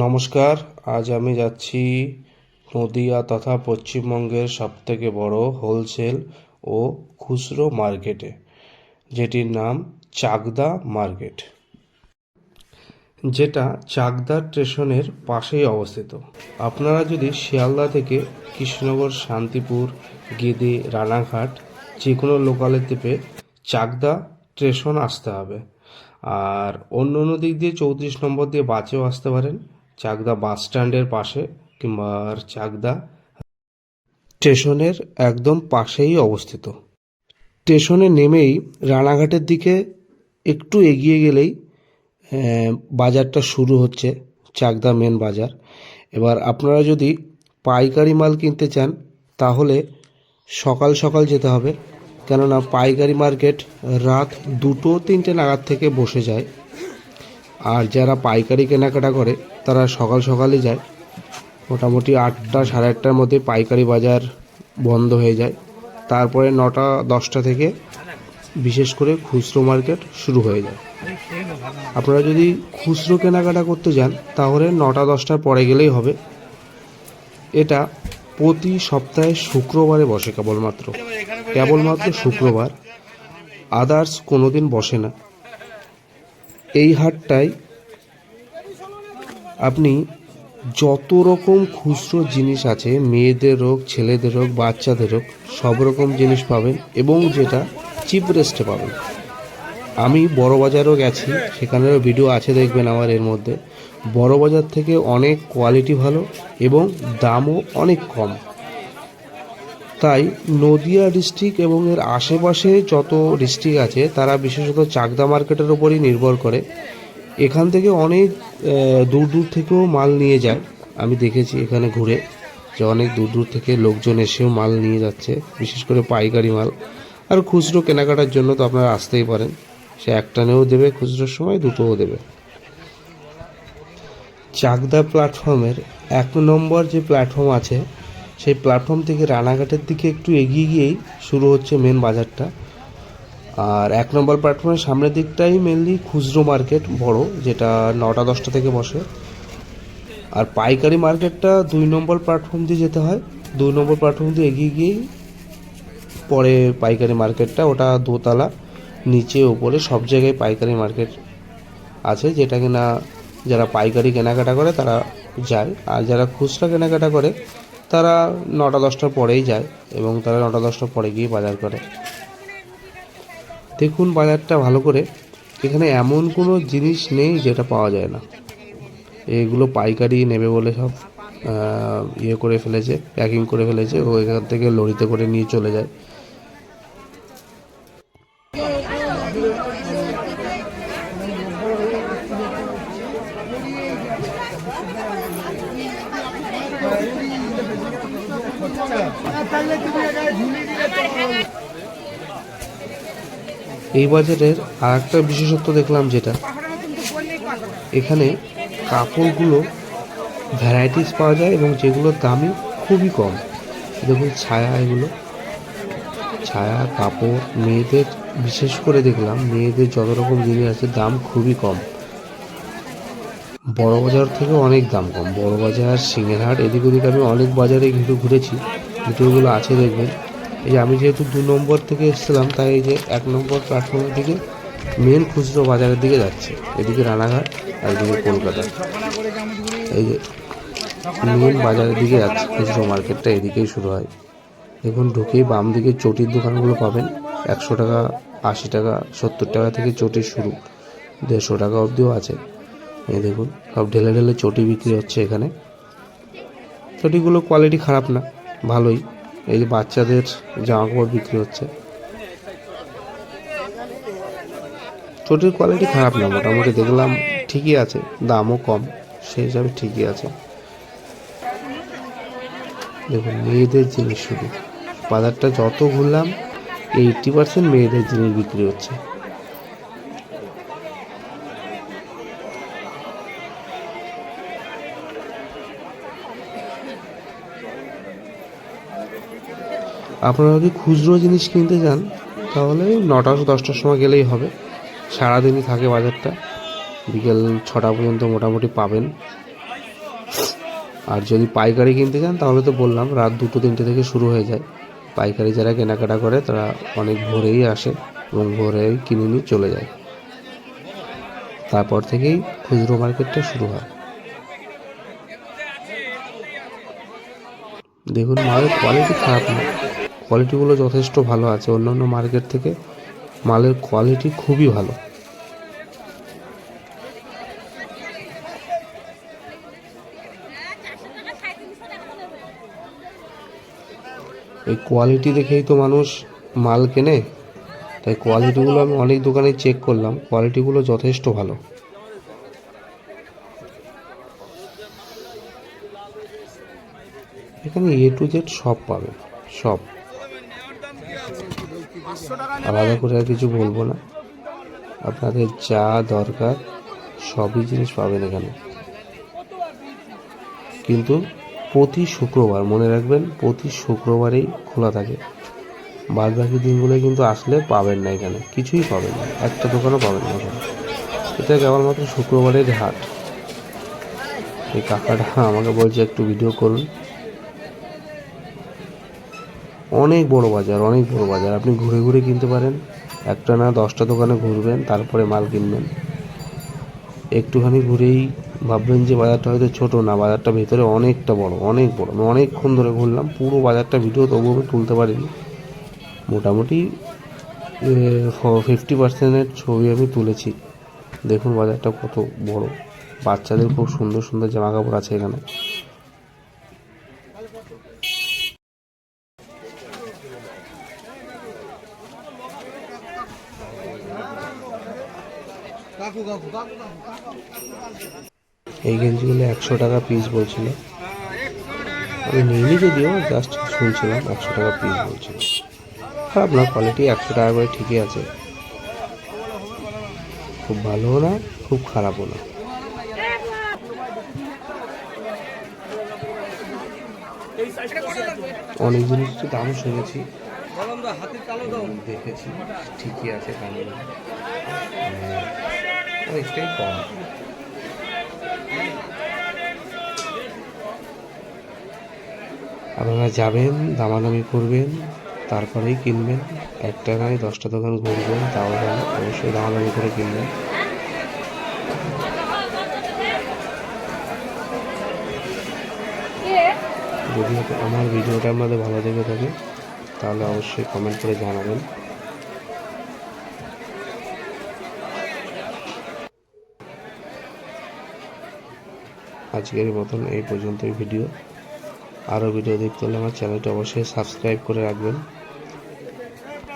নমস্কার, আজ আমি যাচ্ছি নদিয়া তথা পশ্চিমবঙ্গের সবথেকে বড় হোলসেল ও খুচরো মার্কেটে, যেটির নাম চাকদা মার্কেট, যেটা চাকদা স্টেশনের পাশেই অবস্থিত। আপনারা যদি শিয়ালদা থেকে কৃষ্ণনগর, শান্তিপুর, গেদে, রানাঘাট যে কোনো লোকালে চেপে চাকদা স্টেশন আসতে হবে। আর অন্য অন্য দিক দিয়ে চৌত্রিশ নম্বর দিয়ে বাসেও আসতে পারেন। চাকদা বাস স্ট্যান্ডের পাশে কিংবা আর চাকদা স্টেশনের একদম পাশেই অবস্থিত। স্টেশনে নেমেই রানাঘাটের দিকে একটু এগিয়ে গেলেই বাজারটা শুরু হচ্ছে, চাকদা মেন বাজার। এবার আপনারা যদি পাইকারি মাল কিনতে চান, তাহলে সকাল সকাল যেতে হবে। কেননা পাইকারি মার্কেট রাত দুটো তিনটে নাগাদ থেকে বসে যায়। আর যারা পাইকারি কেনাকাটা করে, তারা সকাল সকালই যায়। মোটামুটি আটটা সাড়ে আটটার মধ্যে পাইকারি বাজার বন্ধ হয়ে যায়। তারপরে নটা, দশটা থেকে বিশেষ করে খুচরো মার্কেট শুরু হয়ে যায়। আপনারা যদি খুচরো কেনাকাটা করতে যান, তাহলে নটা, দশটার পরে গেলেই হবে। এটা প্রতি সপ্তাহে শুক্রবারে বসে কেবলমাত্র। কেবলমাত্র শুক্রবার। আদার্স কোনো দিন বসে না। এই হাটটায় আপনি যত রকম খুচরো জিনিস আছে, মেয়েদের হোক, ছেলেদের হোক, বাচ্চাদের হোক, সব রকম জিনিস পাবেন এবং যেটা চিপ রেস্টে পাবেন। আমি বড় বাজারও গেছি, সেখানেরও ভিডিও আছে দেখবেন আমার এর মধ্যে। বড় বাজার থেকে অনেক কোয়ালিটি ভালো এবং দামও অনেক কম। তাই নদিয়া ডিস্ট্রিক্ট এবং এর আশেপাশে যত ডিস্ট্রিক্ট আছে, তারা বিশেষত চাকদা মার্কেটের ওপরই নির্ভর করে। এখান থেকে অনেক দূর দূর থেকেও মাল নিয়ে যায়। আমি দেখেছি এখানে ঘুরে যে অনেক দূর দূর থেকে লোকজন এসেও মাল নিয়ে যাচ্ছে, বিশেষ করে পাইকারি মাল। আর খুচরো কেনাকাটার জন্য তো আপনারা আসতেই পারেন। সে একটানেও দেবে, খুচরোর সময় দুটোও দেবে। চাকদা প্ল্যাটফর্মের এক নম্বর যে প্ল্যাটফর্ম আছে সেই প্ল্যাটফর্ম থেকে রানাঘাটের দিকে একটু এগিয়ে গিয়েই শুরু হচ্ছে মেন বাজারটা। আর এক নম্বর প্ল্যাটফর্মের সামনের দিকটাই মেনলি খুচরো মার্কেট বড়, যেটা নটা দশটা থেকে বসে। আর পাইকারি মার্কেটটা দুই নম্বর প্ল্যাটফর্ম দিয়ে যেতে হয়। দুই নম্বর প্ল্যাটফর্ম দিয়ে এগিয়ে গিয়েই পরে পাইকারি মার্কেটটা ওটা দোতলা, নিচে, ওপরে সব জায়গায় পাইকারি মার্কেট আছে, যেটা কিনা যারা পাইকারি কেনাকাটা করে তারা যায়। আর যারা খুচরা কেনাকাটা করে তারা নটা দশটার পরেই যায় এবং তারা নটা দশটার পরে গিয়ে বাজার করে। দেখুন বাজারটা ভালো করে। এখানে এমন কোনো জিনিস নেই যেটা পাওয়া যায় না। এগুলো পাইকারি নেবে বলে সব ইয়ে করে ফেলেছে প্যাকিং করে ফেলেছে ও এখান থেকে লরিতে করে নিয়ে চলে যায়। এই বাজারের আর একটা বিশেষত্ব দেখলাম যেটা, এখানে কাপড়গুলো ভ্যারাইটিস পাওয়া যায় এবং যেগুলোর দামই খুবই কম। দেখুন ছায়া এগুলো। ছায়া, কাপড়, মেয়েদের, বিশেষ করে দেখলাম, মেয়েদের যত রকম জিনিস আছে, দাম খুবই কম। বড় বাজার থেকে অনেক দাম কম। বড় বাজার সিংহেরহাট এদিক ওদিক আমি অনেক বাজারে ঘুরে ঘুরেছি। ভিডিওগুলো আছে দেখবেন। এই যে আমি যেহেতু দু নম্বর থেকে এসেছিলাম, তাই এই যে এক নম্বর প্ল্যাটফর্মের দিকে মেন খুচরো বাজারের দিকে যাচ্ছে। এদিকে রানাঘাট আর এদিকে কলকাতা। এই যে মেন বাজারের দিকে যাচ্ছে, খুচরো মার্কেটটা এদিকেই শুরু হয়। দেখুন, ঢুকেই বাম দিকে চটির দোকানগুলো পাবেন। একশো টাকা, আশি টাকা, সত্তর টাকা থেকে চটি শুরু। দেড়শো টাকা অবধিও আছে। এই দেখুন, সব ঢেলে ঢেলে চটি বিক্রি হচ্ছে এখানে। চটিগুলো কোয়ালিটি খারাপ না, ভালোই। এই যে বাচ্চাদের জামা কাপড় বিক্রি হচ্ছে। চটির কোয়ালিটি খারাপ না, মোটামুটি দেখলাম ঠিকই আছে, দামও কম, সেই হিসাবে ঠিকই আছে। দেখুন, মেয়েদের জিনিস শুধু। বাজারটা যত ঘুরলাম এইটটি পার্সেন্ট মেয়েদের জিনিস বিক্রি হচ্ছে। আপনারা যদি খুচরো জিনিস কিনতে যান, তাহলে নটা দশটার সময় গেলেই হবে। সারাদিনই থাকে বাজারটা। বিকেল ছটা পর্যন্ত মোটামুটি পাবেন। আর যদি পাইকারি কিনতে চান তাহলে তো বললাম, রাত দুটো, তিনটে থেকে শুরু হয়ে যায়। পাইকারি যারা কেনাকাটা করে, তারা অনেক ভোরেই আসে এবং ভোরেই কিনে নিয়ে চলে যায়। তারপর থেকেই খুচরো মার্কেটটা শুরু হয়। দেখুন, মালের কোয়ালিটি খারাপ না। কোয়ালিটিগুলো যথেষ্ট ভালো আছে। অন্যান্য মার্কেট থেকে মালের কোয়ালিটি খুবই ভালো। এই কোয়ালিটি দেখেই তো মানুষ মাল কেনে। তাই কোয়ালিটিগুলো আমি অনেক দোকানে চেক করলাম। কোয়ালিটিগুলো যথেষ্ট ভালো। এখানে এ টু জেড সব পাবে, সব। আলাদা করে আর কিছু বলব না। আপনাদের যা দরকার, সবই জিনিস পাবেন এখানে। কিন্তু প্রতি শুক্রবার, মনে রাখবেন, প্রতি শুক্রবারেই খোলা থাকে। বাদ বাকি দিনগুলোয় কিন্তু আসলে পাবেন না এখানে, কিছুই পাবেন না। একটা দোকানও পাবেন না এখানে। এটা কেবলমাত্র শুক্রবারের হাট। এই কাকাটা আমাকে বলছে একটু ভিডিও করুন। অনেক বড় বাজার, অনেক বড় বাজার। আপনি ঘুরে ঘুরে কিনতে পারেন। একটা না দশটা দোকানে ঘুরবেন, তারপরে মাল কিনবেন। একটুখানি ঘুরেই ভাববেন যে বাজারটা হয়তো ছোট না, বাজারটা ভেতরে অনেকটা বড়, অনেক বড়। আমি অনেকক্ষণ ধরে ঘুরলাম, পুরো বাজারটা ভিডিও তবু আমি তুলতে পারিনি। মোটামুটি ফিফটি পার্সেন্টের ছবি আমি তুলেছি। দেখুন বাজারটা কত বড়। বাচ্চাদের খুব সুন্দর সুন্দর জামা কাপড় আছে এখানে। এই গেঞ্জিগুলো একশো টাকা পিস বলছিল। আমি নিইনি যদিও জাস্ট শুনছিলাম, একশো টাকা পিস বলছিল। খারাপ না কোয়ালিটি একশো টাকা করে ঠিকই আছে। খুব ভালোও না, খুব খারাপও না। অনেক জিনিস তো দামও শুনেছি। দেখেছি, ঠিকই আছে দাম অনেকটাই কম আপনারা যাবেন, দামাদামি করবেন, তারপরেই কিনবেন। একটা নয় দশটা দোকান ঘুরবেন, তাও ভালো অবশ্যই দামাদামি করে কিনবেন। যদি আমার ভিডিওটা আপনাদের ভালো লেগে থাকে, তাহলে অবশ্যই কমেন্ট করে জানাবেন। আজকের মতন এই পর্যন্তই ভিডিও। আরও ভিডিও দেখতে হলে আমার চ্যানেলটা অবশ্যই সাবস্ক্রাইব করে রাখবেন।